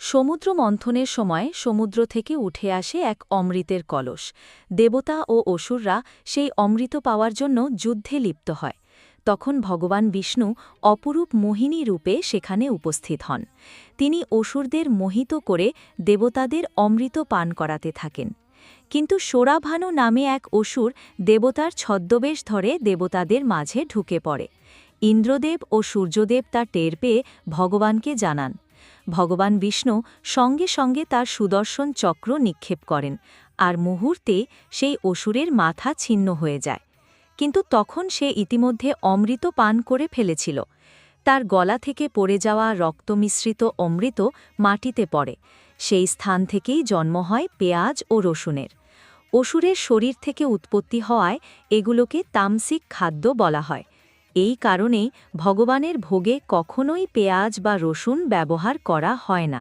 সমুদ্র মন্থনের সময় সমুদ্র থেকে উঠে আসে এক অমৃতের কলস। দেবতা ও অসুররা সেই অমৃত পাওয়ার জন্য যুদ্ধে লিপ্ত হয়। তখন ভগবান বিষ্ণু অপরূপ মোহিনী রূপে সেখানে উপস্থিত হন। তিনি অসুরদের মোহিত করে দেবতাদের অমৃত পান করাতে থাকেন। কিন্তু সোরাভানু নামে এক অসুর দেবতার ছদ্মবেশ ধরে দেবতাদের মাঝে ঢুকে পড়ে। ইন্দ্রদেব ও সূর্যদেব তা টের পেয়ে ভগবানকে জানান ভগবান বিষ্ণু সঙ্গে সঙ্গে তার সুদর্শন চক্র নিক্ষেপ করেন, আর মুহূর্তে সেই অসুরের মাথা ছিন্ন হয়ে যায়। কিন্তু তখন সে ইতিমধ্যে অমৃত পান করে ফেলেছিল। তার গলা থেকে পড়ে যাওয়া রক্তমিশ্রিত অমৃত মাটিতে পড়ে। সেই স্থান থেকেই জন্ম হয় পেঁয়াজ ও রসুনের। অসুরের শরীর থেকে উৎপত্তি হওয়ায় এগুলোকে তামসিক খাদ্য বলা হয়। এই কারণে ভগবানের ভোগে কখনোই পেঁয়াজ বা রসুন ব্যবহার করা হয় না।